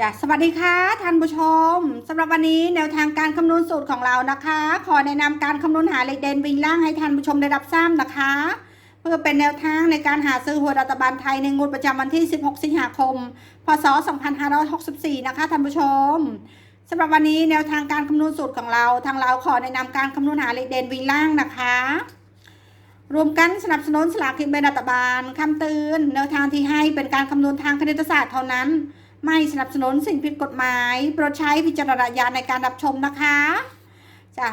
จ้ะสวัสดีค่ะท่านผู้ชมสำหรับวันนี้แนวทางการคำนวณสูตรของเรานะคะ ขอแนะนำการคำนวณหาเลขเด่นวิ่งล่างให้ท่านผู้ชมได้รับทราบนะคะ เพื่อเป็นแนวทางในการหาซื้อหวยรัฐบาลไทยในงวดประจำวันที่ 16 สิงหาคม พศ 2564 นะคะท่านผู้ชมสำหรับวันนี้แนวทางการคำนวณสูตรของเรา ทางเราขอแนะนำการคำนวณหาเลขเด่นวิ่งล่างนะคะรวมกันสนับสนุนสลากกินแบ่งรัฐบาลคำเตือนแนวทางที่ให้เป็นการคำนวณทางคณิตศาสตร์เท่านั้น ไม่สนับสนุนสิ่งผิดกฎหมายโปรดใช้วิจารณญาณในการรับชมนะคะจ้ะ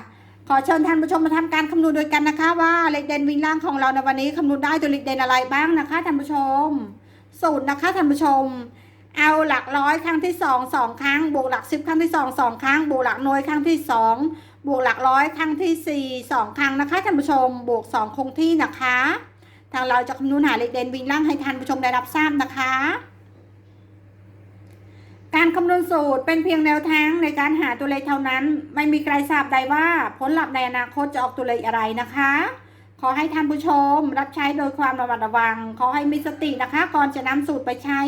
ขอเชิญท่านผู้ชมมาทำการคำนวณโดยกันนะคะ ว่าเลขเด่นวิ่งล่างของเราในวันนี้คำนวณได้ตัวเลขเด่นอะไรบ้างนะคะท่านผู้ชม สูตรนะคะท่านผู้ชม เอาหลักร้อยครั้งที่สองสองครั้งบวกหลักสิบครั้งที่สองสองครั้งบวกหลักหน่วยครั้งที่สองบวกหลักร้อยครั้งที่สี่สองครั้งนะคะท่านผู้ชม บวกสองคงที่นะคะ ทางเราจะคำนวณหาเลขเด่นวิ่งล่างให้ท่านผู้ชมได้รับทราบนะคะ การคำนวณสูตรเป็นเพียงแนวทางในการหาตัวเลขเท่านั้น ไม่มีใครทราบได้ว่าผลลัพธ์ในอนาคตจะออกตัวเลขอะไรนะคะ ขอให้ท่านผู้ชมรับใช้โดยความระมัดระวัง ขอให้มีสตินะคะ ก่อนจะนำสูตรไปใช้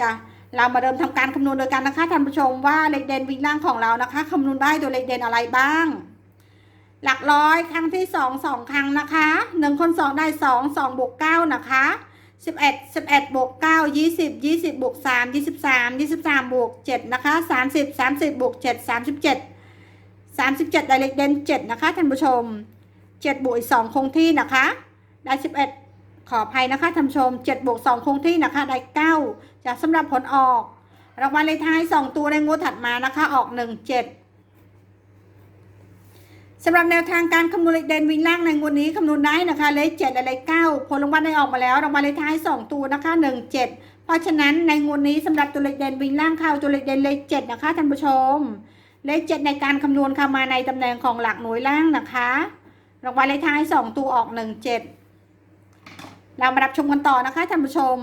จ้ะเรามาเริ่มทำการคำนวณโดยกันนะคะท่านผู้ชมว่าเลขเด่นวิ่งล่างของเรานะคะคำนวณได้ตัวเลขเด่นอะไรบ้าง หลักร้อยครั้งที่สองสองครั้งนะคะหนึ่งคนสองได้สองสองบวกเก้านะคะ สิบเอ็ดสิบเอ็ดบวกเก้ายี่สิบยี่สิบบวกสามยี่สิบสามยี่สิบสามบวกเจ็ดนะคะสามสิบสามสิบบวกเจ็ดสามสิบเจ็ดสามสิบเจ็ดได้เลขเด่นเจ็ดนะคะท่านผู้ชมเจ็ดบวกอีกสองคงที่นะคะ ได้สิบเอ็ดขออภัยนะคะท่านผู้ชมเจ็ดบวกสองคงที่นะคะ ได้เก้าจากสำหรับผลออก รางวัลเลขท้ายสองตัวในงวดถัดมานะคะ ออกหนึ่งเจ็ด สำหรับแนวทางการคำนวณเลขเด่นวิ่งล่างในงวดนี้คำนวณได้นะคะเลขเจ็ดและเลขเก้าผลรางวัลได้ออกมาแล้วรางวัลเลขท้ายสองตัวนะคะหนึ่งเจ็ดเพราะฉะนั้นในงวดนี้สำหรับตัวเลขเด่นวิ่งล่างเข้าตัวเลขเด่นเลขเจ็ดนะคะท่านผู้ชม เลขเจ็ดในการคำนวณเข้ามาในตำแหน่งของหลักหน่วยล่างนะคะรางวัลเลขท้ายสองตัวออกหนึ่งเจ็ดเรามารับชมกันต่อนะคะท่านผู้ชม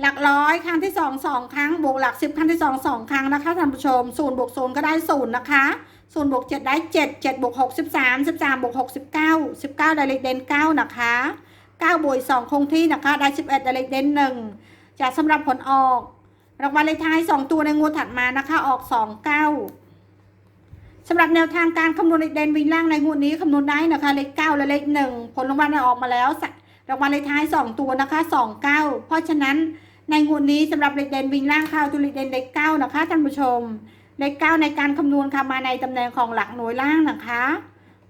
หลักร้อยครั้งที่สองสองครั้งบวกหลักสิบครั้งที่สองสองครั้งนะคะท่านผู้ชมศูนย์บวกศูนย์ก็ได้ศูนย์นะคะ ศูนย์บวกเจ็ดได้เจ็ดเจ็ดบวกหกสิบสามสิบสามบวกหกสิบเก้าสิบเก้าได้เลขเด่นเก้านะคะเก้าบวกสองคงที่นะคะ ได้สิบเอ็ดได้เลขเด่นหนึ่งจะสำหรับผลออก รางวัลเลขท้ายสองตัวในงวดถัดมานะคะ ออกสองเก้าสำหรับแนวทางการคำนวณเลขเด่นวิ่งล่างในงวดนี้คำนวณได้นะคะ เลขเก้าและเลขหนึ่งผลรางวัลออกมาแล้ว รางวัลเลขท้ายสองตัวนะคะสองเก้าเพราะฉะนั้นในงวดนี้สำหรับเลขเด่นวิ่งล่างเข้าตัวเลขเด่นเลขเก้านะคะท่านผู้ชม เลขเก้าในการคำนวณค่ะมาในตำแหน่งของหลักหน่วยล่างนะคะ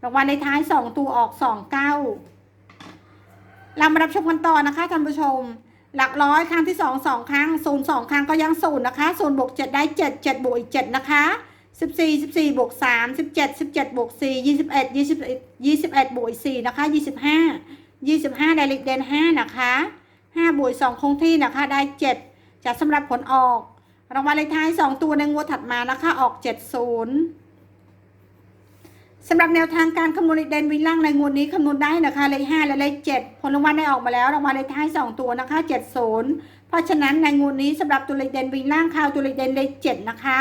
รางวัลในท้ายสองตัวออกสองเก้าเรามารับชมกันต่อนะคะท่านผู้ชม หลักร้อยครั้งที่สองสองครั้งศูนย์สองครั้งก็ยังศูนย์นะคะศูนย์บวกเจ็ดได้เจ็ดเจ็ดบวกอีกเจ็ดนะคะสิบสี่สิบสี่บวกสามสิบเจ็ดสิบเจ็ดบวกสี่ยี่สิบเอ็ดยี่สิบยี่สิบเอ็ดบวกอีกสี่นะคะยี่สิบห้ายี่สิบห้าได้เลขเด่นห้านะคะห้าบวกสองคงที่นะคะได้เจ็ดจะสำหรับผลออก รางวัลเลขท้าย2ตัวในงวดถัดมานะคะออก70สำหรับแนวทางการคำนวณเลขเด่นวิ่งล่างในงวดนี้คำนวณได้นะคะเลข5และเลข7ผลรางวัลได้ออกมาแล้วรางวัลเลขท้าย2ตัวนะคะ70เพราะฉะนั้นในงวดนี้สำหรับตัวเลขเด่นวิ่งล่างข้าตัวเลขเด่นเลข7นะคะ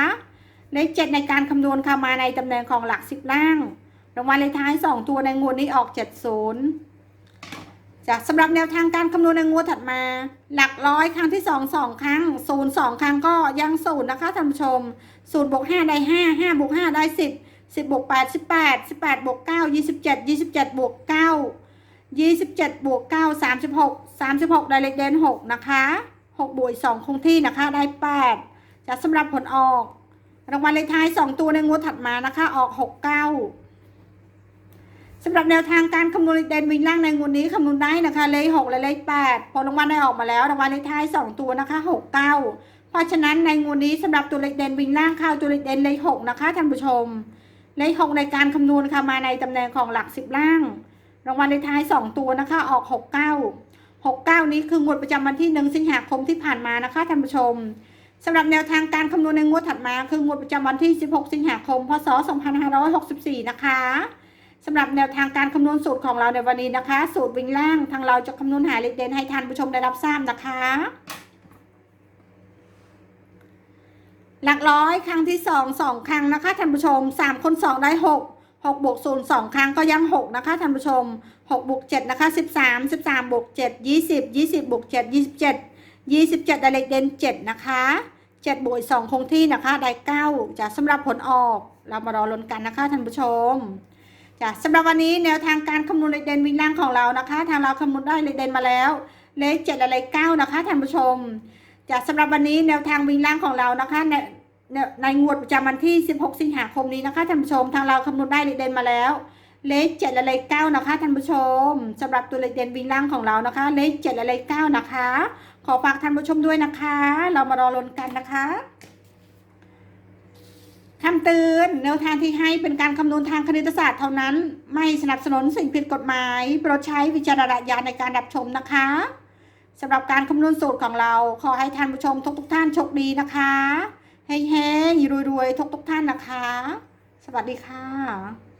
เลข7ในการคำนวณเข้ามาในตำแหน่งของหลัก10ล่างรางวัลเลขท้าย2ตัวในงวดนี้ออก70จากสำหรับแนวทางการคำนวณในงวดถัดมา หลักร้อยครั้งที่สองสองครั้งศูนย์สองครั้งก็ยังศูนย์นะคะท่านผู้ชมศูนย์บวกห้าได้ห้าห้าบวกห้าได้สิบสิบบวกแปดสิบแปดสิบแปดบวกเก้ายี่สิบเจ็ดยี่สิบเจ็ดบวกเก้ายี่สิบเจ็ดบวกเก้าสามสิบหกสามสิบหกได้เลขเด่นหกนะคะหกบวกสองคงที่นะคะได้แปดจากสำหรับผลออก รางวัลเลขท้ายสองตัวในงวดถัดมานะคะ ออกหกเก้า สำหรับแนวทางการคำนวณเลขเด่นวิ่งล่างในงวดนี้คำนวณได้นะคะ เลขหกและเลขแปดผลรางวัลได้ออกมาแล้วรางวัลเลขท้ายสองตัวนะคะหกเก้าเพราะฉะนั้นในงวดนี้สำหรับตัวเลขเด่นวิ่งล่างเข้าตัวเลขเด่นเลขหกนะคะท่านผู้ชม เลขหกในการคำนวณค่ะมาในตำแหน่งของหลักสิบล่าง รางวัลเลขท้ายสองตัวนะคะออกหกเก้าหกเก้านี้คืองวดประจำวันที่หนึ่งสิงหาคมที่ผ่านมานะคะท่านผู้ชมสำหรับแนวทางการคำนวณในงวดถัดมาคืองวดประจำวันที่ 16 สิงหาคม พศ 2564 นะคะ สำหรับแนวทางการคำนวณสูตรของเราในวันนี้นะคะ สูตรวิ่งล่างทางเราจะคำนวณหาเลขเด่นให้ท่านผู้ชมได้รับทราบนะคะ หลักร้อยครั้งที่สองสองครั้งนะคะท่านผู้ชมสามคนสองได้หกหกบวกศูนย์สองครั้งก็ยังหกนะคะท่านผู้ชมหกบวกเจ็ดนะคะสิบสามสิบสามบวกเจ็ดยี่สิบยี่สิบบวกเจ็ดยี่สิบเจ็ดยี่สิบเจ็ดได้เลขเด่นเจ็ดนะคะเจ็ดบวกสองคงที่นะคะได้เก้าจะสำหรับผลออก เรามารอลุ้นกันนะคะท่านผู้ชม จ้ะสำหรับวันนี้แนวทางการคำนวณเลขเด่นวิ่งล่างของเรานะคะ ทางเราคำนวณได้เลขเด่นมาแล้ว เลขเจ็ดและเลขเก้านะคะท่านผู้ชมจ้ะสำหรับวันนี้แนวทางวิ่งล่างของเรานะคะในในงวดประจำวันที่ 16 สิงหาคมนี้นะคะท่านผู้ชม ทางเราคำนวณได้เลขเด่นมาแล้วเลขเจ็ดและเลขเก้านะคะท่านผู้ชมสำหรับตัวเลขเด่นวิ่งล่างของเรานะคะ เลขเจ็ดและเลขเก้านะคะ ขอฝากท่านผู้ชมด้วยนะคะ เรามารอลุ้นกันนะคะ คำเตือนแนวทางที่ให้เป็นการคำนวณทางคณิตศาสตร์เท่านั้น ไม่สนับสนุนสิ่งผิดกฎหมายโปรดใช้วิจารณญาณในการรับชมนะคะสำหรับการคำนวณสูตรของเรา ขอให้ท่านผู้ชมทุกทุกท่านโชคดีนะคะเฮ้งๆรวยๆทุกทุกท่านนะคะ สวัสดีค่ะ